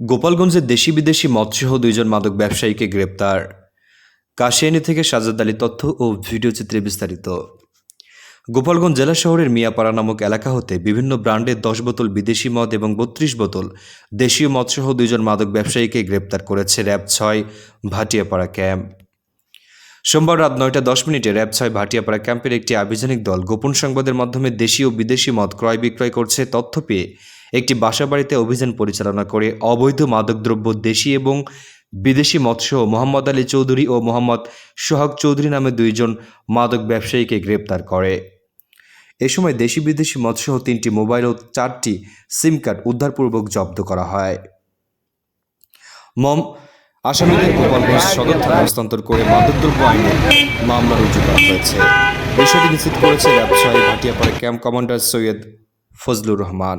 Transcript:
গোপালগঞ্জে দেশি বিদেশি মৎস্যসহ দুইজন মাদক ব্যবসায়ীকে গ্রেপ্তার। কাশিয়ানি থেকে সাজাদ আলী তথ্য ও ভিডিও চিত্রে বিস্তারিত। গোপালগঞ্জ জেলা শহরের মিয়াপাড়া নামক এলাকা হতে বিভিন্ন ব্র্যান্ডের দশ বোতল বিদেশি মদ এবং বত্রিশ বোতল দেশীয় মৎস্যসহ দুইজন মাদক ব্যবসায়ীকে গ্রেপ্তার করেছে র্যাব ছয় ভাটিয়াপাড়া ক্যাম্প। সোমবার রাত নয়টা দশ মিনিটে র্যাব ছয় ভাটিয়াপাড়া ক্যাম্পের একটি আভিযানিক দল গোপন সংবাদের মাধ্যমে দেশি ও বিদেশি মদ ক্রয় বিক্রয় করছে তথ্য পেয়ে একটি বাসাবাড়িতে অভিযান পরিচালনা করে অবৈধ মাদকদ্রব্য দেশি এবং বিদেশি মৎস্য মোহাম্মদ আলী চৌধুরী ও মোহাম্মদ সোহাগ চৌধুরী নামে দুইজন মাদক ব্যবসায়ীকে গ্রেপ্তার করে। এ সময় দেশি বিদেশি মৎস্য তিনটি মোবাইল ও চারটি সিম কার্ড উদ্ধারপূর্বক জব্দ করা হয়। মম আসামিদের গোপালগঞ্জ সদর থানায় হস্তান্তর করে মাদকদ্রব্য আইনে মামলা রুজু করা হয়েছে। বিষয়টি নিশ্চিত করেছে ব্যবসায়ী ভাটিয়াপাড়া ক্যাম্প কমান্ডার সৈয়দ ফজলুর রহমান।